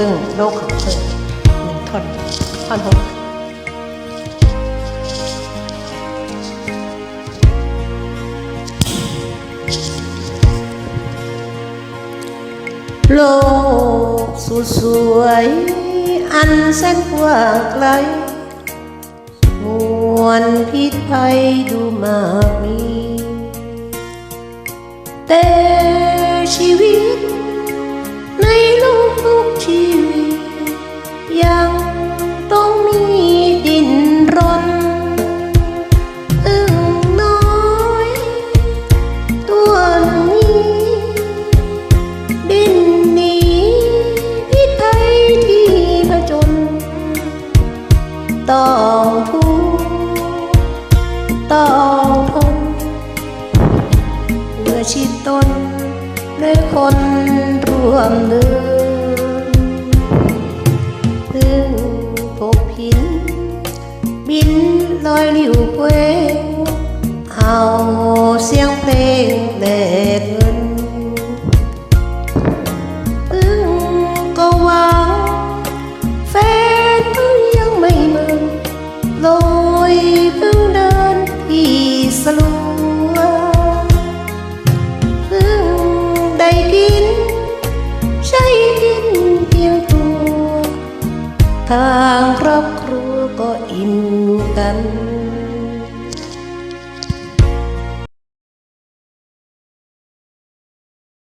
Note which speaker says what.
Speaker 1: ครึ่งโลกของครึ่งหนึ่งท่อนท่อนหกโลกสุดสวย อันแสนกว้างไกล มวลพิษภัยดูมากมีแต่ชีวิต ต้องทุกต้องทนเพื่อชิดตนด้วยคนร่วมเดือ ลอยเพิ่งเดินที่สลัวเพิ่งได้กิน ใช้กินเพียงตัว ทางครอบครัวก็อิ่มกัน